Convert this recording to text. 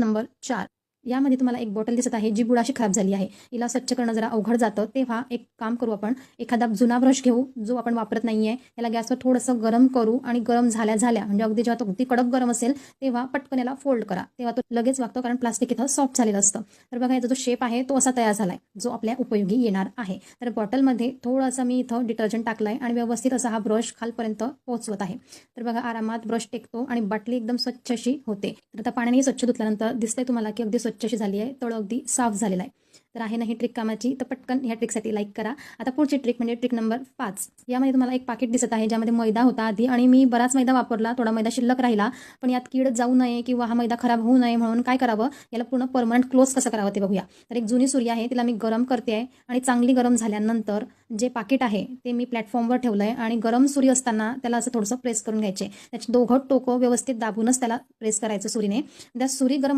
Number चार. यामध्ये तुम्हाला एक बॉटल दिसत आहे जी बुडाशी खराब झाली आहे. हिला स्वच्छ करणं जरा अवघड जातं. तेव्हा एक काम करू आपण. एखादा जुना ब्रश घेऊ जो आपण वापरत नाही आहे याला गॅसवर थोडंसं गरम करू आणि गरम झाल्या झाल्या म्हणजे अगदी जेव्हा तो अगदी कडक गरम असेल तेव्हा पटकन याला फोल्ड करा. तेव्हा तो लगेच वागतो कारण प्लास्टिक इथं सॉफ्ट झालेलं असतं. तर बघा याचा जो शेप आहे तो असा तयार झाला आहे जो आपल्या उपयोगी येणार आहे. तर बॉटलमध्ये थोडासा मी इथं डिटर्जंट टाकलाय आहे आणि व्यवस्थित असा हा ब्रश खालपर्यंत पोहोचवत आहे. तर बघा आरामात ब्रश टेकतो आणि बाटली एकदम स्वच्छ अशी होते. तर आता पाण्याने स्वच्छ धुतल्यानंतर दिसतंय तुम्हाला की अगदी स्वच्छ अशी झाली आहे. तळ अगदी साफ झालेला आहे. तर आहे ना ही ट्रिक कामाची. तर पटकन ह्या ट्रिकसाठी लाईक करा. आता पुढची ट्रिक म्हणजे ट्रिक नंबर पाच. यामध्ये तुम्हाला एक पाकिट दिसत आहे ज्यामध्ये मैदा होता आधी आणि मी बराच मैदा वापरला. थोडा मैदा शिल्लक राहिला. पण यात कीड जाऊ नये किंवा हा मैदा खराब होऊ नये म्हणून काय करावं? याला पूर्ण परमनंट क्लोज कसं करावं ते बघूया. तर एक जुनी सुरी आहे तिला मी गरम करते आहे आणि चांगली गरम झाल्यानंतर जे पाकिट आहे ते मी प्लॅटफॉर्मवर ठेवलं आहे आणि गरम सुरी असताना त्याला असं थोडंसं प्रेस करून घ्यायचे. त्याचे दोघं टोकं व्यवस्थित दाबूनच त्याला प्रेस करायचं सुरीने. त्या सुरी गरम